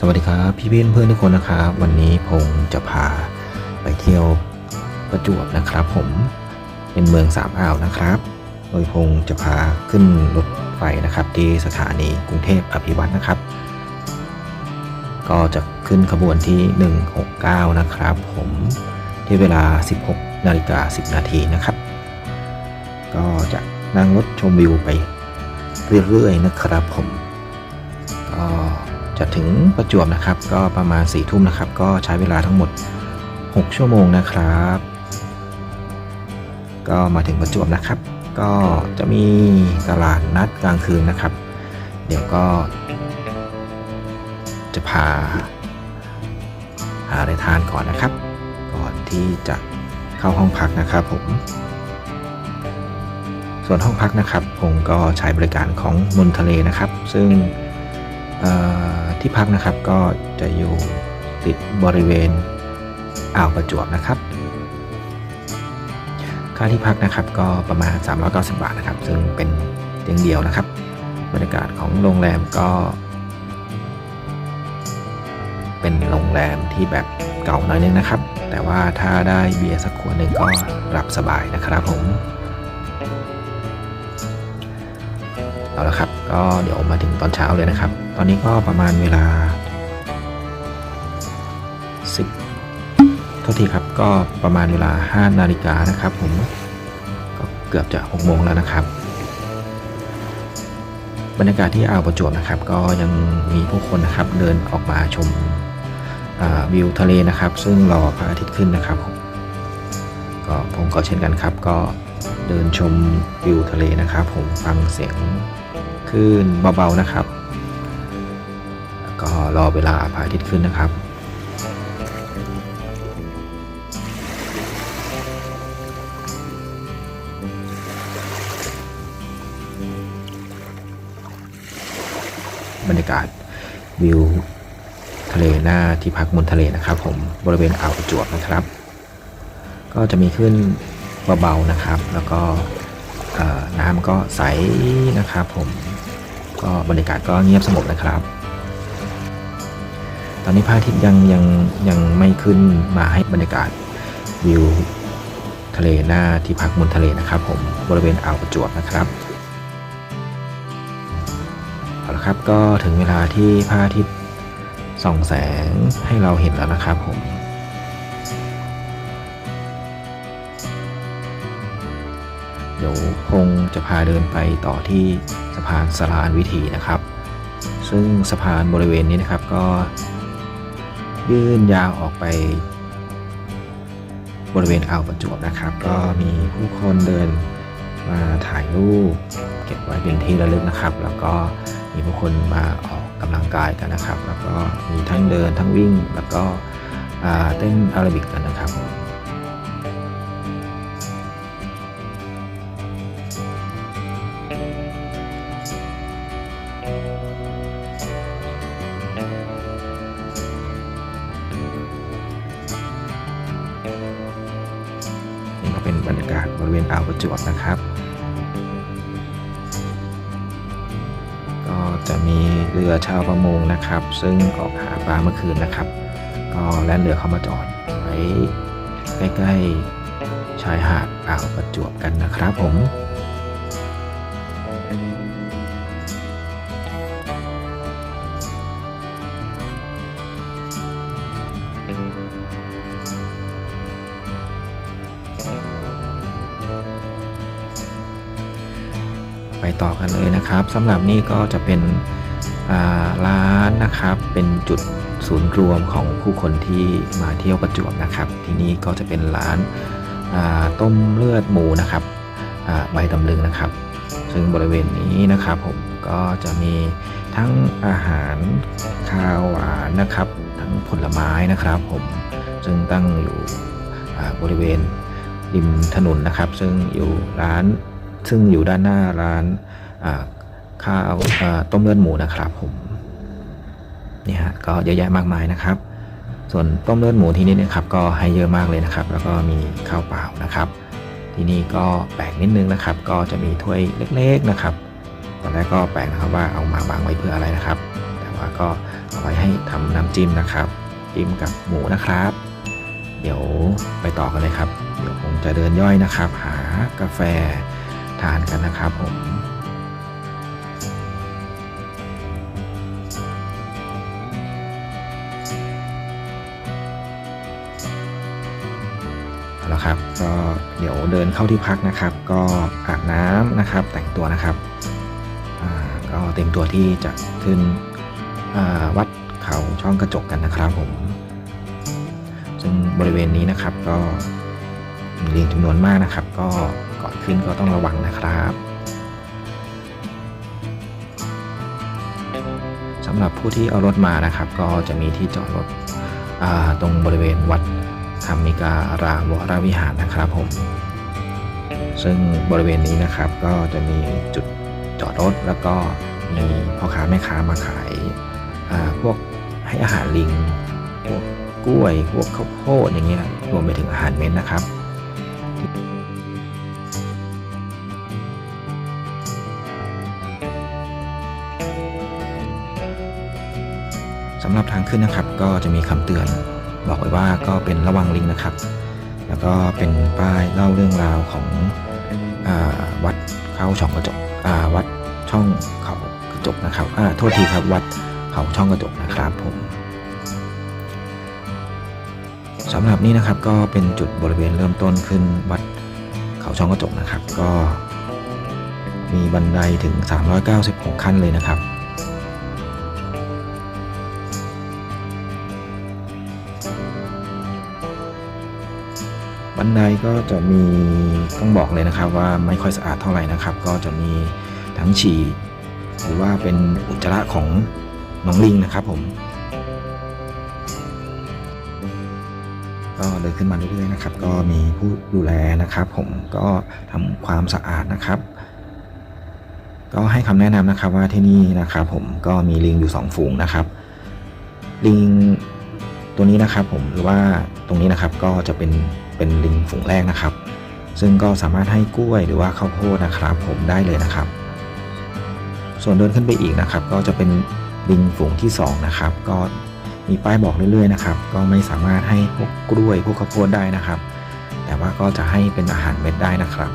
สวัสดีครับพี่เพี่อนเพื่อนทุกคนนะครับวันนี้พงจะพาไปเที่ยวประจวบนะครับ ผมเป็นเมืองสามอ่าวนะครับ โดยพงจะพาขึ้นรถไฟนะครับ ที่สถานีกรุงเทพอภิวัตนะครับ ก็จะขึ้นขบวนที่ 169 นะครับ ผมที่เวลา 16นาฬิกา10 นาทีนะครับ ก็จะนั่งรถชมวิวไปเรื่อยๆนะครับ ผมก็ จะถึงประจวบนะครับ ก็ประมาณ4ี่ทุ่มนะครับ ก็ใช้เวลาทั้งหมด 6 ชั่วโมงนะครับ ก็มาถึงประจวบนะครับ ก็จะมีตลาดนัดกลางคืนนะครับ เดี๋ยวก็ จะพา หาอะไรทานก่อนนะครับ ก่อนที่จะเข้าห้องพักนะครับผม ส่วนห้องพักนะครับ ผมก็ใช้บริการของมนทะเลนะครับ ซึ่งเอ่อ ที่พักนะครับก็จะอยู่ติดบริเวณอ่าวประจวบนะครับ ค่าที่พักนะครับก็ประมาณ 390 บาทนะครับ ซึ่งเป็นเตียงเดียวนะครับ บรรยากาศของโรงแรมก็ เป็นโรงแรมที่แบบเก่าหน่อยนึงนะครับ แต่ว่าถ้าได้เบียร์สักขวดหนึ่งก็หลับสบายนะครับผมเอาละครับ ก็เดี๋ยวมาถึงตอนเช้าเลยนะครับ ตอนนี้ก็ประมาณเวลา 10โทษทีครับก็ประมาณเวลา 5 นาฬิกานะครับผมก็เกือบจะ6โมงแล้วนะครับ บรรยากาศที่อ่าวประจวบนะครับ ก็ยังมีผู้คนนะครับเดินออกมาชมวิวทะเลนะครับ ซึ่งรอพระอาทิตย์ขึ้นนะครับผมก็ผมก็เช่นกันครับ ก็เดินชมวิวทะเลนะครับ ผมฟังเสียงคลื่นเบาๆนะครับ ก็รอเวลาพระอาทิตย์ขึ้นนะครับบรรยากาศวิวทะเลหน้าที่พักบนทะเลนะครับ ผมบริเวณอ่าวประจวบนะครับ ก็จะมีขึ้นเบาๆนะครับ แล้วก็น้ำก็ใสนะครับ ผมก็บรรยากาศก็เงียบสงบนะครับ อนนี้พระอาทิตย์ยังยังยังไม่ขึ้นมาให้บรรยากาศวิวทะเลหน้าที่พักบนทะเลนะครับ ผมบริเวณอ่าวประจวบนะครับเอาละครับก็ถึงเวลาที่พระอาทิตย์ส่องแสงให้เราเห็นแล้วนะครับผมเดี๋ยวคงจะพาเดินไปต่อที่สะพานสารานวิถีนะครับ ซึ่งสะพานบริเวณนี้นะครับก็ ยื่นยาวออกไป บริเวณอ่าวประจวบนะครับ ก็มีผู้คนเดินมาถ่ายรูปเก็บไว้เป็นที่ระลึกนะครับ แล้วก็มีผู้คนมาออกกำลังกายกันนะครับ แล้วก็มีทั้งเดินทั้งวิ่ง แล้วก็เต้นอาราบิกกันนะครับ นะครับ ซึ่งออกหาปลาเมื่อคืนนะครับ ก็แล่นเรือเข้ามาจอดไว้ใกล้ๆชายหาดอ่าวประจวบกันนะครับผมไปต่อกันเลยนะครับสำหรับนี่ก็จะเป็น ร้านนะครับเป็นจุดศูนย์รวมของผู้คนที่มาเที่ยวประจวบนะครับ ที่นี่ก็จะเป็นร้านาต้มเลือดหมูนะครับใบตำลึงนะครับ ซึ่งบริเวณนี้นะครับ ผมก็จะมีทั้งอาหารข้าวหวานนะครับ ทั้งผลไม้นะครับ ผมซึ่งตั้งอยู่บริเวณริมถนนนะครับ ซึ่งอยู่ร้านซึ่งอยู่ด้านหน้าร้านา ข้าวต้มเลือดหมูนะครับผมนี่ฮะก็เยอะแยะมากมายนะครับ ส่วนต้มเลือดหมูที่นี่นะครับ ก็ให้เยอะมากเลยนะครับ แล้วก็มีข้าวเปล่านะครับ ที่นี่ก็แปลกนิดนึงนะครับ ก็จะมีถ้วยเล็กๆนะครับตอนแรกก็แปลกนะครับว่าเอามาวางไว้เพื่ออะไรนะครับ แต่ว่าก็เอาไว้ให้ทำน้ำจิ้มนะครับจิ้มกับหมูนะครับ เดี๋ยวไปต่อกันเลยครับ เดี๋ยวผมจะเดินย่อยนะครับ หากาแฟทานกันนะครับผม เอาละครับ ก็เดี๋ยวเดินเข้าที่พักนะครับ ก็อาบน้ำนะครับ แต่งตัวนะครับก็เต็มตัวที่จะขึ้นวัดเขาช่องกระจกกันนะครับผม ซึ่งบริเวณนี้นะครับก็มีลิงจำนวนมากนะครับ ก็ก่อนขึ้นก็ต้องระวังนะครับสำหรับผู้ที่เอารถมานะครับ ก็จะมีที่จอดรถตรงบริเวณวัด ธรรมิการามวรวิหารนะครับผม ซึ่งบริเวณนี้นะครับก็จะมีจุดจอดรถแล้วก็มีพ่อค้าแม่ค้ามาขายพวกให้อาหารลิง พวกกล้วย พวกข้าวโพดอย่างเงี้ยรวมไปถึงอาหารเม็ดนะครับสำหรับทางขึ้นนะครับก็จะมีคำเตือน บอกไว้ว่าก็เป็นระวังลิงนะครับ แล้วก็เป็นป้ายเล่าเรื่องราวของอวัดเขาช่องกระจกวัดช่องเขากระจกนะครับอ่าโทษทีครับวัดเขาช่องกระจกนะครับผมสำหรับนี้นะครับก็เป็นจุดบริเวณเริ่มต้นขึ้นวัดเขาช่องกระจกนะครับ ก็มีบันไดถึง 396 ขั้นเลยนะครับ บันไดก็จะมีต้องบอกเลยนะครับว่าไม่ค่อยสะอาดเท่าไหร่นะครับ ก็จะมีทั้งฉี่หรือว่าเป็นอุจจาระของน้องลิงนะครับผม ก็เดินขึ้นมาเรื่อยๆนะครับ ก็มีผู้ดูแลนะครับ ผมก็ทำความสะอาดนะครับ ก็ให้คำแนะนำนะครับว่าที่นี่นะครับ ผมก็มีลิงอยู่สองฝูงนะครับ ลิงตัวนี้นะครับ ผมหรือว่าตรงนี้นะครับก็จะเป็น เป็นลิงฝูงแรกนะครับ ซึ่งก็สามารถให้กล้วยหรือว่าข้าวโพดนะครับ ผมได้เลยนะครับ ส่วนเดินขึ้นไปอีกนะครับ ก็จะเป็นลิงฝูงที่สองนะครับ ก็มีป้ายบอกเรื่อยๆนะครับ ก็ไม่สามารถให้พวกกล้วยพวกข้าวโพดได้นะครับ แต่ว่าก็จะให้เป็นอาหารเม็ดได้นะครับ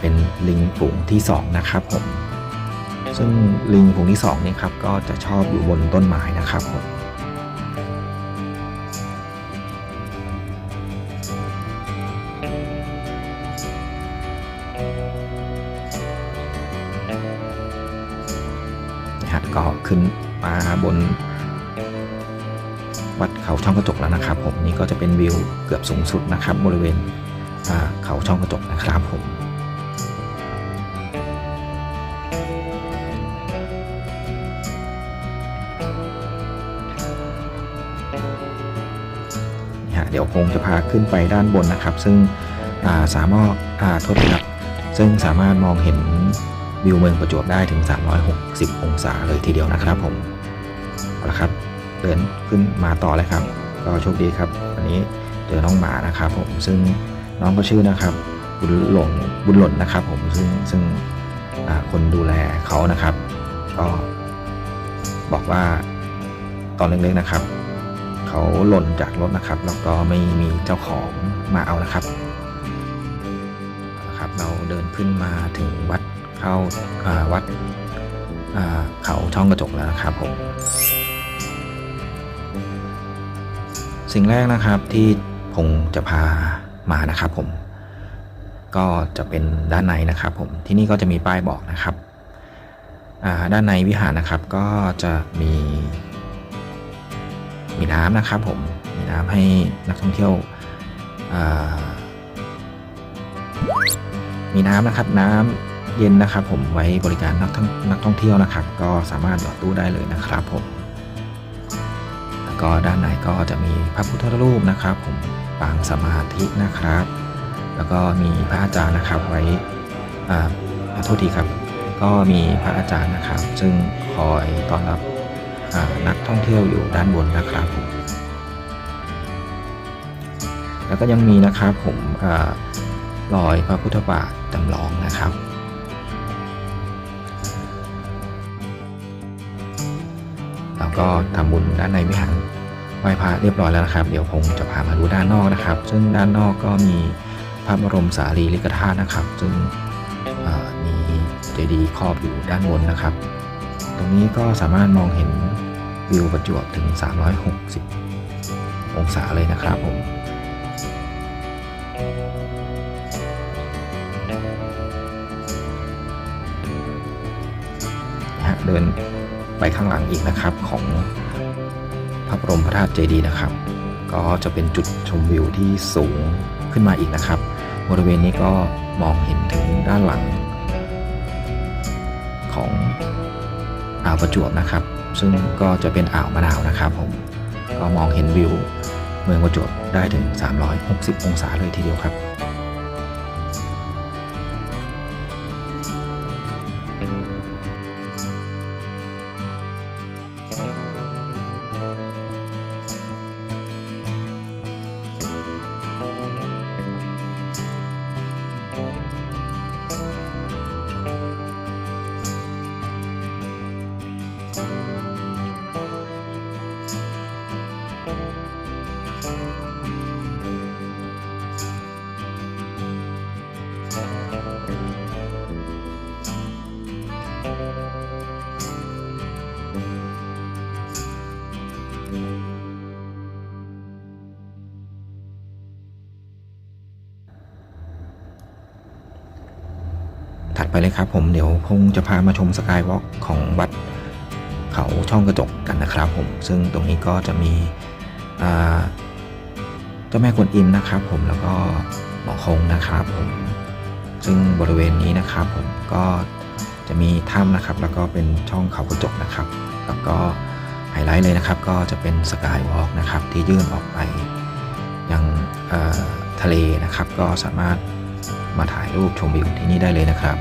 เป็นลิงฝูงที่สองนะครับผมซึ่งลิงฝูงที่สองนี่ครับก็จะชอบอยู่บนต้นไม้นะครับผมนะฮะก็ขึ้นมาบนวัดเขาช่องกระจกแล้วนะครับ ผมนี่ก็จะเป็นวิวเกือบสูงสุดนะครับ บริเวณเขาช่องกระจกนะครับผม ดี๋ยวคงจะพาขึ้นไปด้านบนนะครับ ซึ่งาสามารถอ่าโทษครับซึ่งสามารถมองเห็นวิวเมืองประจวบได้ถึง 360 องศาเลยทีเดียวนะครับผมเอาละครับเดินขึ้นมาต่อเลยครับ ก็โชคดีครับ วันนี้เจอน้องหมานะครับผมซึ่งน้องก็ชื่อนะครับ บุญหลงบุญหล่นนะครับ ผมซึ่งซึ่งคนดูแลเขานะครับ ก็บอกว่าตอนเล็กๆนะครับ เขาหล่นจากรถนะครับ แล้วก็ไม่มีเจ้าของมาเอานะครับนะครับ เราเดินขึ้นมาถึงวัดเข้าาวัดเขาช่องกระจกแล้วนะครับผมสิ่งแรกนะครับที่พงจะพามานะครับผม ก็จะเป็นด้านในนะครับผมที่นี่ก็จะมีป้ายบอกนะครับด้านในวิหารนะครับก็จะมี มีน้ำนะครับผมมีน้ำให้นักท่องเที่ยวมีน้ำนะครับน้ำเย็นนะครับ ผมไว้บริการนักท่องนักท่องเที่ยวนะครับ ก็สามารถหยอดตู้ได้เลยนะครับผมแล้วก็ด้านในก็จะมีพระพุทธรูปนะครับ ผมปางสมาธินะครับ แล้วก็มีพระอาจารย์นะครับไว้อ่าขอโทษทีครับ ก็มีพระอาจารย์นะครับ ซึ่งคอยต้อนรับ นักท่องเที่ยวอยู่ด้านบนนะครับผมแล้วก็ยังมีนะครับผมอารอยพระพุทธบาทจำลองนะครับแล้วก็ทำบุญด้านในวิหารไหว้พระเรียบร้อยแล้วนะครับ เดี๋ยวผมจะพามาดูด้านนอกนะครับ ซึ่งด้านนอกก็มีพระบรมสารีริกธาตุนะครับ ซึ่งมีเจดีย์ครอบอยู่ด้านบนนะครับ ตรงนี้ก็สามารถมองเห็นวิวประจวบถึง 360 องศาเลยนะครับผมเดินไปข้างหลังอีกนะครับของพระบรมพระธาตุเจดีย์นะครับ ก็จะเป็นจุดชมวิวที่สูงขึ้นมาอีกนะครับ บริเวณนี้ก็มองเห็นถึงด้านหลังของ อ่าวประจวบนะครับ ซึ่งก็จะเป็นอ่าวมะนาวนะครับผมก็มองเห็นวิว เมืองประจวบได้ถึง 360 องศาเลยทีเดียวครับ เลยครับผมเดี๋ยวพงจะพามาชมสกายวอล์กของวัดเขาช่องกระจกกันนะครับผมซึ่งตรงนี้ก็จะมีเจ้าแม่กวนอิมนะครับผมแล้วก็หมอคงนะครับผมซึ่งบริเวณนี้นะครับผมก็จะมีถ้ำนะครับ แล้วก็เป็นช่องเขากระจกนะครับ แล้วก็ไฮไลท์เลยนะครับ ก็จะเป็นสกายวอล์กนะครับที่ยื่นออกไปยังทะเลนะครับ ก็สามารถ มาถ่ายรูปชมวิวที่นี่ได้เลยนะครับ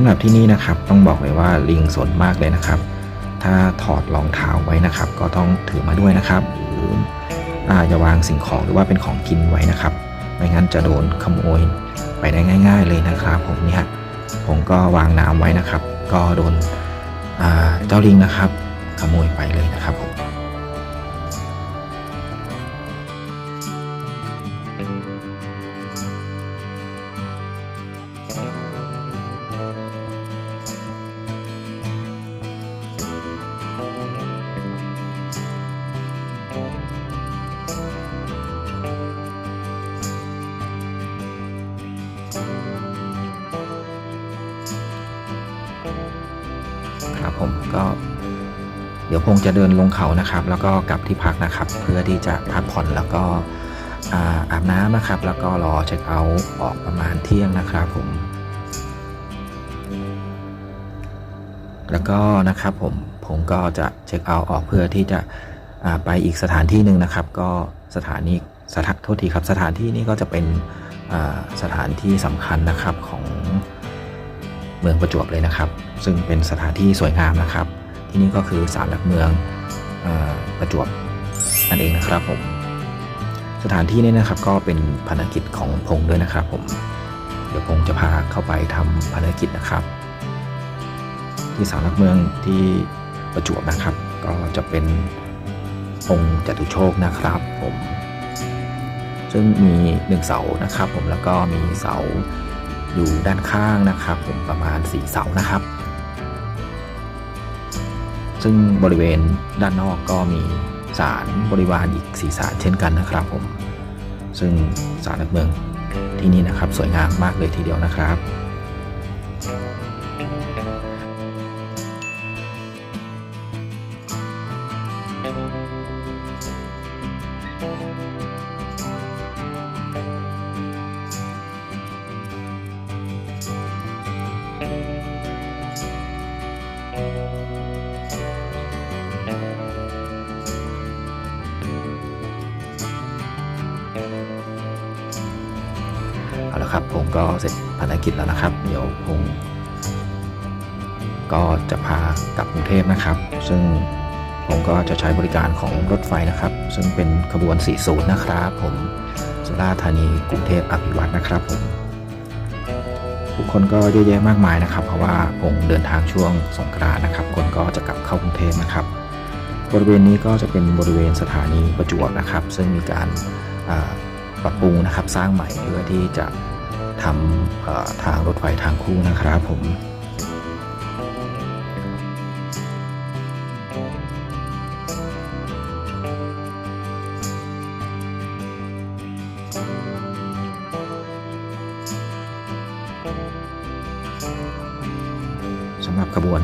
ำหรับที่นี่นะครับต้องบอกเลยว่าลิงสนมากเลยนะครับ ถ้าถอดรองเท้าไว้นะครับ ก็ต้องถือมาด้วยนะครับหรืออาอย่าวางสิ่งของหรือว่าเป็นของกินไว้นะครับ ไม่งั้นจะโดนขโมยไปได้ง่าย ๆ เลยนะครับผมเนี่ยผมก็วางน้ำไว้นะครับ ก็โดนเจ้าลิงนะครับ ขโมยไปเลยนะครับผม งจะเดินลงเขานะครับ แล้วก็กลับที่พักนะครับ เพื่อที่จะพักผ่อนแล้วก็อาอาบน้ำนะครับ แล้วก็รอเช็คเอาท์ออกประมาณเที่ยงนะครับผม แล้วก็นะครับผมผมก็จะเช็คเอาท์ออกเพื่อที่จะไปอีกสถานที่หนึ่งนะครับ ก็สถานีสถานโทษทีครับสถานที่นี้ก็จะเป็นสถานที่สำคัญนะครับของเมืองประจวบเลยนะครับ ซึ่งเป็นสถานที่สวยงามนะครับ ที่นี่ก็คือศาลหลักเมืองอประจวบนั่นเองนะครับผมสถานที่นี้นะครับก็เป็นภารกิจของพงษ์ด้วยนะครับ ผมเดี๋ยวพงษ์จะพาเข้าไปทำภารกิจนะครับ ที่ศาลหลักเมืองที่ประจวบนะครับ ก็จะเป็นองค์จตุโชคนะครับ ผม ซึ่งมีหนึ่งเสานะครับ ผมแล้วก็มีเสาอยู่ด้านข้างนะครับ ผมประมาณสี่เสานะครับ ซึ่งบริเวณด้านนอกก็มีศาลบริวารอีกสีศาลเช่นกันนะครับผม ซึ่งศาลหลักเมืองที่นี่นะครับ สวยงามมากเลยทีเดียวนะครับ เสร็จภารกิจแล้วนะครับ เดี๋ยวผมก็จะพากลับกรุงเทพนะครับ ซึ่งผมก็จะใช้บริการของรถไฟนะครับ ซึ่งเป็นขบวน 40 นะครับผมสุราษฎร์ธานีกรุงเทพอภิวัตนะครับผมผู้คนก็เยอะแยะมากมายนะครับ เพราะว่าผมเดินทางช่วงสงกรานนะครับ คนก็จะกลับเข้ากรุงเทพนะครับ บริเวณนี้ก็จะเป็นบริเวณสถานีประจวบนะครับ ซึ่งมีการปรับปรุงนะครับสร้างใหม่เพื่อที่จะ ทำทางรถไฟทางคู่นะครับผมสำหรับขบวน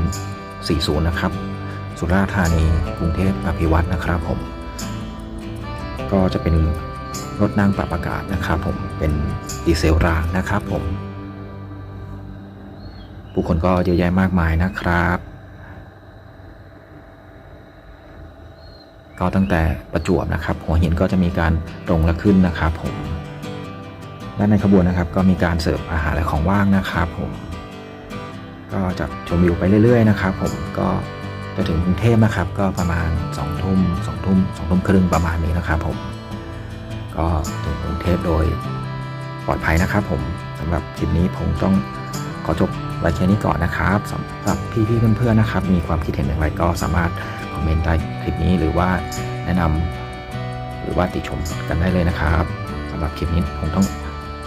40 นะครับ สุราษฎร์ธานี กรุงเทพอภิวัตนะครับผม ก็จะเป็น รถนั่งปรับอากาศนะครับผมเป็นดีเซลรางนะครับผม ผู้คนก็เยอะแยะมากมายนะครับ ก็ตั้งแต่ประจวบนะครับ หัวหินก็จะมีการลงและขึ้นนะครับผมด้านในขบวนนะครับก็มีการเสิร์ฟอาหารและของว่างนะครับผม ก็จะชมวิวไปเรื่อยๆนะครับผมก็จะถึงกรุงเทพนะครับ ก็ประมาณ2องทุ่มสองทุ่มสองทุ่มครึ่งประมาณนี้นะครับผม ก็ถึงกรุงเทพโดยปลอดภัยนะครับผมสำหรับคลิปนี้ผมต้องขอจบไว้แค่นี้ก่อนนะครับสำหรับพี่ๆเพื่อนๆนะครับ มีความคิดเห็นอย่างไรก็สามารถคอมเมนต์ใต้คลิปนี้หรือว่าแนะนำหรือว่าติชมกันได้เลยนะครับสำหรับคลิปนี้ผมต้อง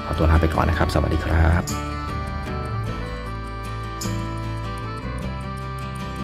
ขอตัวลาไปก่อนนะครับ สวัสดีครับ